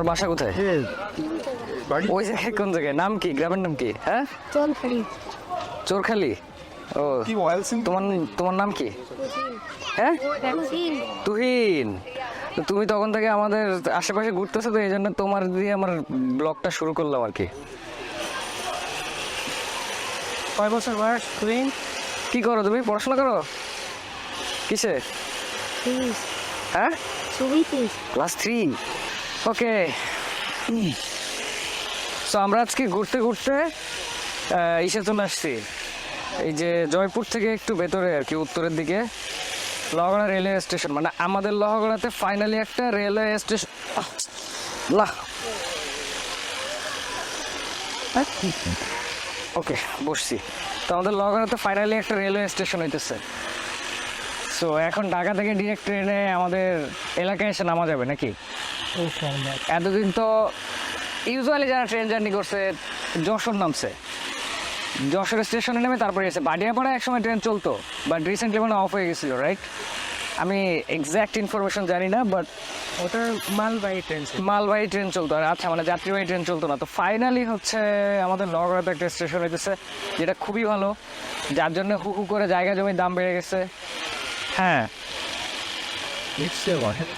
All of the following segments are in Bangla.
তোমার বাসা কোথায়? ওই জায়গায় কোন জায়গায়? নাম কি? গ্রামের নাম কি? হ্যাঁ? চল চোরখালি? ও। কি ওয়াইল সিং? তোমার তোমার নাম কি? হ্যাঁ? তুহিন। তো তুমি তখন থেকে আমাদের আশেপাশে ঘুরতেছো তো এই জন্য তোমার দিয়ে আমার ব্লগটা শুরু করলাম আর কি। কয় বছর বয়স তুমি কি করো তুমি? পড়াশোনা করো? কিসে? প্লিজ হ্যাঁ? Class three? ওকে। তো আমরা আজকে ঘুরতে ঘুরতে ইসে চলে আসছি। এই যে জয়পুর থেকে একটু ভেতরে আর কি, উত্তরের দিকে। লহগড়া রেলওয়ে স্টেশন মানে আমাদের লহগড়াতে ফাইনালি একটা রেলওয়ে স্টেশন ওকে, বসছি। তো আমাদের লহগড়াতে ফাইনালি একটা রেলওয়ে স্টেশন হইতেছে। সো এখন ঢাকা থেকে ডিরেক্ট ট্রেনে আমাদের এলাকায় এসে নামা যাবে নাকি? এতদিন তো ইউজুয়ালি যারা ট্রেন জার্নি করছে যশোর নামছে। যশোর স্টেশনে নেমে তারপরে এসে বাডিয়াপাড়া একসময় ট্রেন চলতো বাট রিসেন্টলি মানে অফ হয়ে গেছিল রাইট আমি এক্স্যাক্ট ইনফরমেশন জানি না বাট ওটা মালবাহী ট্রেন মালবাহী ট্রেন চলতো আর আচ্ছা মানে যাত্রীবাহী ট্রেন চলতো না। তো ফাইনালি হচ্ছে আমাদের নগরাতে একটা স্টেশন হইতেছে যেটা খুবই ভালো। যার জন্য হু হু করে জায়গা জমির দাম বেড়ে গেছে। হ্যাঁ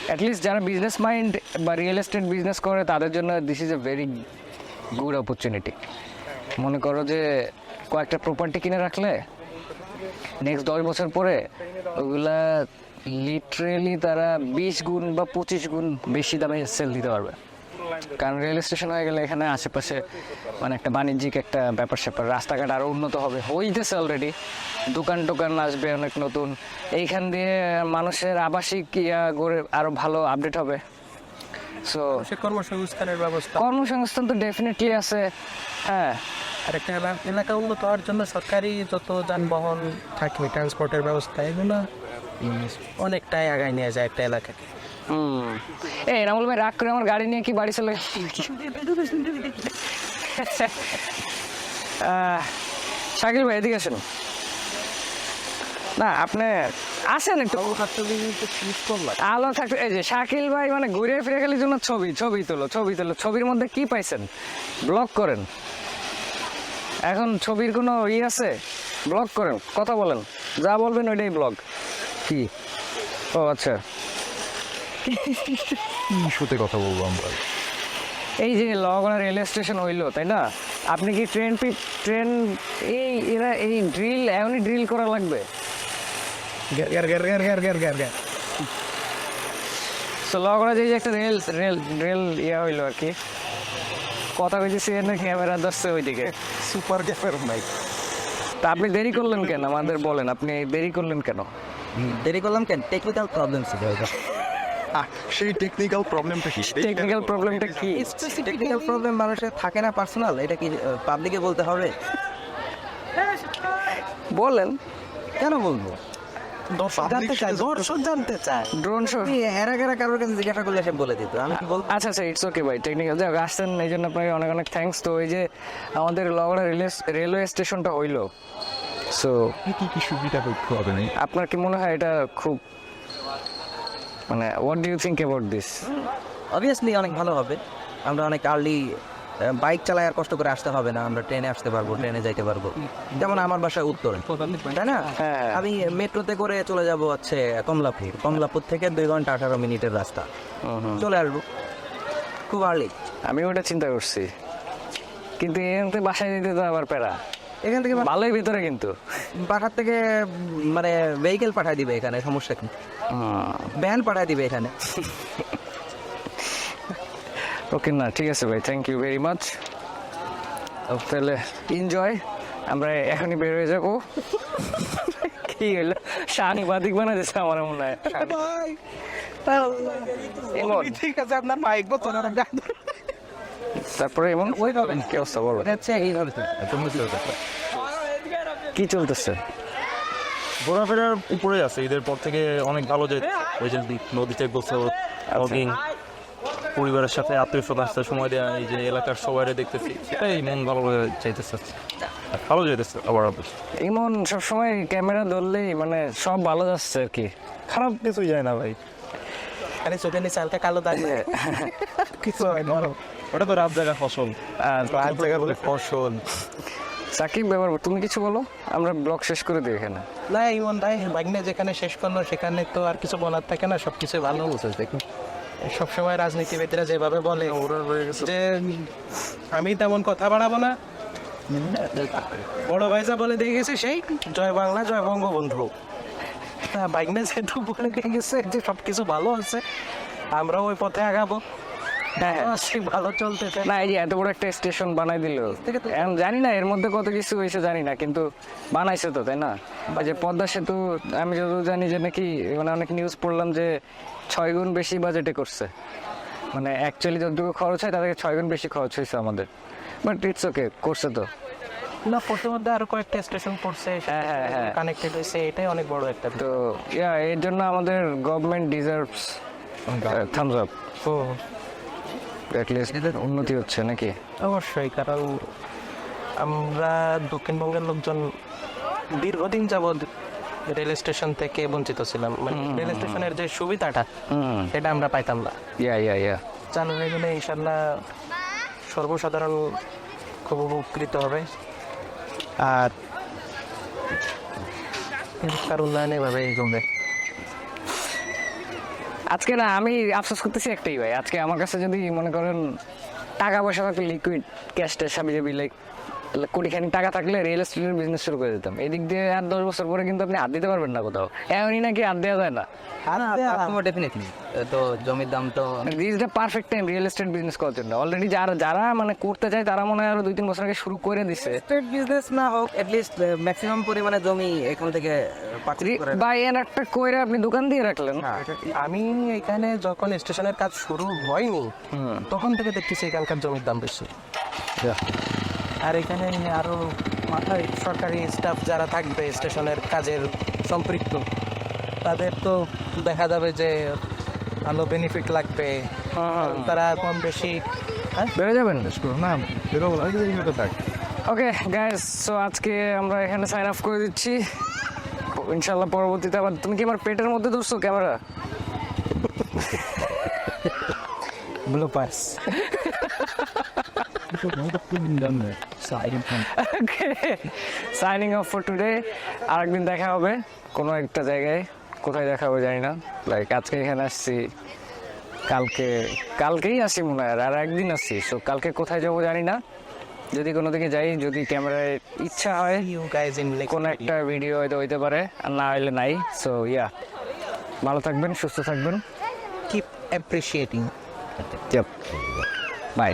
অ্যাটলিস্ট যারা বিজনেস মাইন্ড বা রিয়েল এস্টেট বিজনেস করে, তাদের জন্য this is a very good opportunity মনে করো যে কয়েকটা প্রপার্টি কিনে রাখলে নেক্সট দশ বছর পরে ওগুলা লিটারেলি তারা বিশ গুণ বা পঁচিশ গুণ বেশি দামে সেল দিতে পারবে। কারণ রেল স্টেশন হয়ে গেলে এখানে আশেপাশে মানে একটা বাণিজ্যিক একটা ব্যাপার স্যাপার রাস্তাঘাট আরও উন্নত হবে। হইতেছে অলরেডি দোকান টোকান আসবে অনেক নতুন। এইখান দিয়ে মানুষের আবাসিক ইয়া গড়ে আরও ভালো আপডেট হবে। সো কর্মসংস্থানের ব্যবস্থা। কর্মসংস্থান তো ডেফিনেটলি আছে। হ্যাঁ। আর একটা এলা- এলাকা উন্নত হওয়ার জন্য সরকারি যত যানবাহন থাকে ট্রান্সপোর্টের ব্যবস্থা এগুলো অনেকটাই আগায় নিয়ে যায় একটা এলাকাকে। হুম। এই রামুল ভাই রাগ করে আমার গাড়ি নিয়ে কি বাড়ি চলে শাকিল ভাই এদিকে আসেন। না আপনি আসেন একটু। আলো থাকতে এই যে শাকিল ভাই মানে ঘুরে ফিরে গেলে জন্য ছবি ছবি তোলো ছবি তোলো। ছবির মধ্যে কি পাইছেন? ব্লগ করেন। এখন ছবির কোনো ই আছে? ব্লগ করেন কথা বলেন। যা বলবেন ওইটাই ব্লগ। কি? ও আচ্ছা। ইস্যুতে কথা বলব আমরা? এই যে লগনা রেলওয়ে স্টেশন হইল তাই না? আপনি কি ট্রেন পি ট্রেন এই এরা এই ড্রিল এমনই ড্রিল করা লাগবে? সো লগনা যে একটা রেল রেল রেল ইয়া হইল আর কি। কথা হয়েছে না ক্যামেরা ধরছে ওইদিকে। সুপার ক্যামেরা মাইক তা আপনি দেরি করলেন কেন? আমাদের বলেন আপনি দেরি করলেন কেন? দেরি করলাম কেন? টেকনিক্যাল প্রবলেম ছিল সেই টেকনিক্যাল প্রবলেমটা কি? টেকনিক্যাল প্রবলেমটা কি? টেকনিক্যাল প্রবলেম মানুষের থাকে না পার্সোনাল এটা কি পাবলিকে বলতে হবে? বলেন। কেন বলব? জানতে চাই দর্শক জানতে চায়। ড্রোন শো তুমি হেরা গেরা কারোর কাছে জিজ্ঞাসা করলে সে বলে দিত। আমি আচ্ছা আচ্ছা ইটস ওকে ভাই টেকনিক্যাল যাই আসছেন এই জন্য আপনাকে অনেক অনেক থ্যাঙ্কস তো এই যে আমাদের লগড়া রেলওয়ে স্টেশনটা হইল। সো কি কি সুবিধা হবে আপনার কি মনে হয় এটা খুব মানে what do you think about this obviously অনেক ভালো হবে। আমরা অনেক আর্লি বাইক চালায় আর কষ্ট করে আসতে হবে না। আমরা ট্রেনে আসতে পারব ট্রেনে যাইতে পারব। যেমন আমার বাসায় উত্তরে। তাই না? হ্যাঁ। আমি মেট্রোতে করে চলে যাব হচ্ছে কমলাপুর। কমলাপুর থেকে দুই ঘণ্টা আঠারো মিনিটের রাস্তা। চলে আসব। খুব আর্লি আমি ওটা চিন্তা করছি। কিন্তু এখান থেকে বাসায় যেতে তো আবার প্যারা। এখান থেকে ভালোই ভিতরে কিন্তু। বাসার থেকে মানে ভেহিকেল পাঠায় দিবে এখানে সমস্যা কি? ভ্যান পাঠায় দিবে এখানে। ওকে না ঠিক আছে ভাই থ্যাংক ইউ ভেরি মাচ তাহলে এনজয় আমরা এখনই বের হয়ে যাব। কি হলো? সাংবাদিক বানা দিচ্ছে আমার মনে হয়। এমন। ঠিক আছে আপনার মাইক বছর তারপরে এমন? কি অবস্থা বলো। কি চলতেছে? ঘোরাফেরার উপরে আছে ঈদের পর থেকে অনেক ভালো যে ওই যে নদীতে গোসল জগিং পরিবারের সাথে আত্মীয় স্বজন সময় দেওয়া এই যে এলাকার সবাই দেখতেছি সেটাই মন ভালো হয়ে যাইতেছে ভালো যাইতেছে আবার ইমন সবসময় ক্যামেরা ধরলেই মানে সব ভালো যাচ্ছে আর কি। খারাপ কিছুই যায় না ভাই। খালি চোখের নিচে হালকা কালো দাগ কিছু হয় না। ওটা তো রাত জায়গা ফসল। রাত জায়গা বলে ফসল। সাকিব ব্যাপার তুমি কিছু বলো? আমরা ব্লগ শেষ করে দিই এখানে। না ইমন ভাই বাগনে যেখানে শেষ করল সেখানে তো আর কিছু বলার থাকে না সব কিছু ভালো বুঝে দেখুন সবসময় রাজনীতিবিদরা যেভাবে বলে যে আমি তেমন কথা বাড়াবো না। বড় ভাই যা বলে দিয়ে গেছে সেই জয় বাংলা জয় বঙ্গবন্ধু। বাইকনে যেহেতু বলে দিয়ে গেছে যে সব কিছু ভালো আছে আমরাও ওই পথে আগাবো। হ্যাঁ। ভালো চলতেছে। না এই যে এত বড় একটা স্টেশন বানাই দিল। এখন জানি না এর মধ্যে কত কিছু হয়েছে জানি না কিন্তু বানাইছে তো তাই না? যে পদ্মা সেতু আমি যতদূর জানি যে নাকি মানে অনেক নিউজ পড়লাম যে ছয় গুণ বেশি বাজেটে করছে। মানে অ্যাকচুয়ালি যতটুকু খরচ হয় তাদের ছয় গুণ বেশি খরচ হয়েছে আমাদের। বাট ইটস ওকে করছে তো। না মধ্যে আরও কয়েকটা স্টেশন পড়ছে হ্যাঁ, হ্যাঁ, হ্যাঁ। কানেক্টেড হয়েছে এটাই অনেক বড় একটা তো ইয়া এর জন্য আমাদের গভর্নমেন্ট ডিজার্ভস থামস আপ ও অ্যাটলিস্ট উন্নতি হচ্ছে নাকি? অবশ্যই কারণ আমরা দক্ষিণবঙ্গের লোকজন দীর্ঘদিন যাবৎ রেল স্টেশন থেকে বঞ্চিত ছিলাম। মানে রেল স্টেশনের যে সুবিধাটা সেটা আমরা পাইতাম না। ইয়া ইয়া ইয়া চালু হয়ে গেলে ইনশাল্লাহ সর্বসাধারণ খুব উপকৃত হবে। আর শিক্ষার উন্নয়ন এভাবে এগোবে আজকে না, আমি আফসোস করতেছি একটাই ভাই। আজকে আমার কাছে যদি মনে করেন টাকা পয়সা থাকলে লিকুইড ক্যাশ ট্যাশ আমি লাইক কোটিখানি টাকা থাকলে রিয়েল এস্টেটের বিজনেস শুরু করে দিতাম। এদিক দিয়ে আর দশ বছর পরে কিন্তু আপনি হাত দিতে পারবেন না কোথাও। এমনই নাকি হাত দেওয়া যায় না। ডেফিনেটলি তো জমির দাম তো this the perfect time real estate business করার জন্য। অলরেডি যারা যারা মানে করতে চায় তারা মনে হয় আরও দুই তিন বছর আগে শুরু করে দিছে। বিজনেস না হোক লিস্ট ম্যাক্সিমাম পরিমাণে জমি এখান থেকে একটা কইরে আপনি দোকান দিয়ে রাখলেন। আমি এখানে যখন স্টেশনের কাজ শুরু হয়নি তখন থেকে দেখতেছি এখানকার জমির দাম বেশি। আর এখানে আরও মাথায় সরকারি স্টাফ যারা থাকবে স্টেশনের কাজের সম্পৃক্ত তাদের তো দেখা যাবে যে ভালো বেনিফিট লাগবে। তারা কম বেশি হ্যাঁ? বেড়ে যাবেন? না বেরোবো থাক ওকে গাইস সো আজকে আমরা এখানে সাইন অফ করে দিচ্ছি। ইনশাল্লাহ পরবর্তীতে আবার তুমি কি আমার পেটের মধ্যে ধরছো camera? Blue purse signing off for today আরেকদিন দেখা হবে কোনো একটা জায়গায় কোথায় দেখা হবে জানি না। লাইক আজকে এখানে আসছি কালকে কালকেই আসি মনে হয় আর একদিন আসছি। সো কালকে কোথায় যাব জানি না। যদি কোনো দিকে যাই যদি ক্যামেরায় ইচ্ছা হয় ইউ গাইজ ইন কোনো একটা ভিডিও হয়তো হইতে পারে আর না হইলে নাই। সো ইয়া ভালো থাকবেন সুস্থ থাকবেন। Keep appreciating by